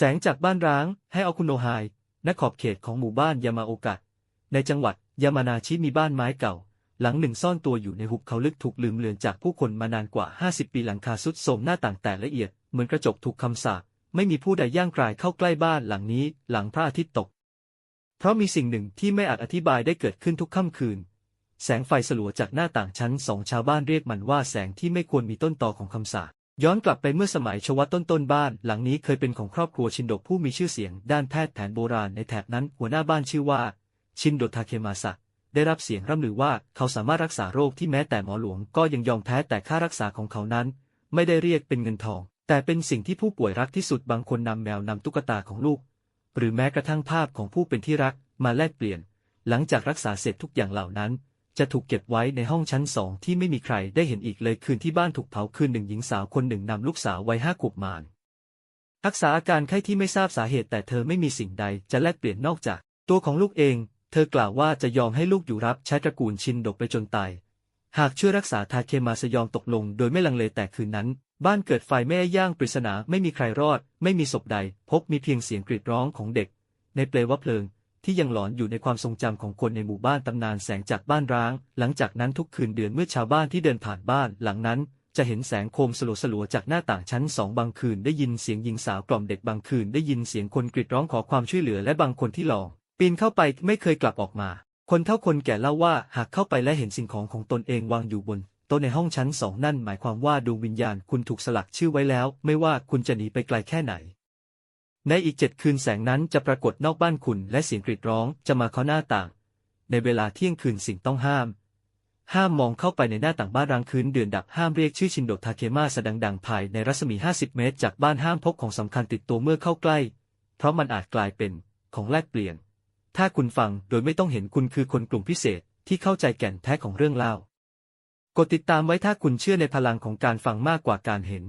แสงจากบ้านร้างให้เอาคุโนไฮณขอบเขตของหมู่บ้านยามาโอกะ ในจังหวัดยามานาชิมีบ้านไม้เก่า หลังหนึ่งซ่อนตัวอยู่ในหุบเขาลึกถูกลืมเลือนจากผู้คนมานานกว่า 50 ปีหลังคาสุดโทรมหน้าต่างแตกละเอียด เหมือนกระจกถูกคำสาปไม่มีผู้ใดย่างกรายเข้าใกล้บ้านหลังนี้ หลังพระอาทิตย์ตก เพราะมีสิ่งหนึ่งที่ไม่อาจอธิบายได้เกิดขึ้นทุกค่ำคืน แสงไฟสลัวจากหน้าต่างชั้นสองชาวบ้านเรียกมันว่าแสงที่ไม่ควรมีต้นตอของคำสาป ย้อนกลับไปเมื่อสมัยชวต้นต้นๆบ้าน หลังนี้เคยเป็นของครอบครัวชินโดผู้มีชื่อเสียง ด้านแพทย์แผนโบราณในแถบนั้น หัวหน้าบ้านชื่อว่า ชินโดทาเคมาสะได้รับเสียงร่ำลือว่าเขาสามารถรักษาโรคที่แม้แต่หมอหลวงก็ยังยอมแพ้แต่ค่ารักษาของเขานั้น ไม่ได้เรียกเป็นเงินทอง แต่เป็นสิ่งที่ผู้ป่วยรักที่สุดบางคนนำแมวนำตุ๊กตาของลูก หรือแม้กระทั่งภาพของผู้เป็นที่รักมาแลกเปลี่ยน หลังจากรักษาเสร็จทุกอย่างเหล่านั้น จะถูกเก็บไว้ในห้องชั้นสองที่ไม่มีใครได้เห็นอีกเลยคืนที่บ้านถูกเผาคืนหนึ่งหญิงสาวคนหนึ่งนำลูกสาววัยห้าขวบมารักษาอาการไข้ที่ไม่ทราบสาเหตุแต่เธอไม่มีสิ่งใดจะแลกเปลี่ยนนอกจาก ตัวของลูกเอง เธอกล่าวว่าจะยอมให้ลูกอยู่รับใช้ตระกูลชินดกไปจนตาย หากช่วยรักษาทาเคมาสยอมตกลงโดยไม่ลังเลแต่คืนนั้น บ้านเกิดไฟแม่ย่างปริศนาไม่มีใครรอด ไม่มีศพใด พบมีเพียงเสียงกรีดร้องของเด็ก ในเปลวเพลิง ที่ยังหลอนอยู่ในความทรงจำของคนในหมู่บ้านตำนานแสงจากบ้านร้าง หลังจากนั้นทุกคืนเดือนเมื่อชาวบ้านที่เดินผ่านบ้านหลังนั้น จะเห็นแสงโคมสลัวสลัวๆจากหน้าต่างชั้นสองบางคืนได้ยินเสียงหญิงสาวกล่อมเด็กบางคืนได้ยินเสียงคนกรีดร้องขอความช่วยเหลือและบางคนที่หลองปีนเข้าไปไม่เคยกลับออกมา คนเท่าคนแก่เล่าว่าหากเข้าไปและเห็นสิ่งของของตนเองวางอยู่บนโต๊ะในห้องชั้นสองนั่นหมายความว่าดวงวิญญาณคุณถูกสลักชื่อไว้แล้ว ไม่ว่าคุณจะหนีไปไกลแค่ไหน ในอีกเจ็ดคืนแสงนั้นจะปรากฏนอกบ้านคุณและเสียงกรีดร้องจะมาเคาะหน้าต่าง ในเวลาเที่ยงคืนสิ่งต้องห้าม ห้ามมองเข้าไปในหน้าต่างบ้านรางคืนเดือนดับห้ามเรียกชื่อชินโดทาเคมาสดังๆภายในรัศมี 50 เมตร จากบ้านห้ามพกของสำคัญติดตัวเมื่อเข้าใกล้ เพราะมันอาจกลายเป็นของแลกเปลี่ยน ถ้าคุณฟังโดยไม่ต้องเห็นคุณคือคนกลุ่มพิเศษที่เข้าใจแก่นแท้ของเรื่องเล่ากดติดตามไว้ถ้าคุณเชื่อในพลังของการฟังมากกว่าการเห็น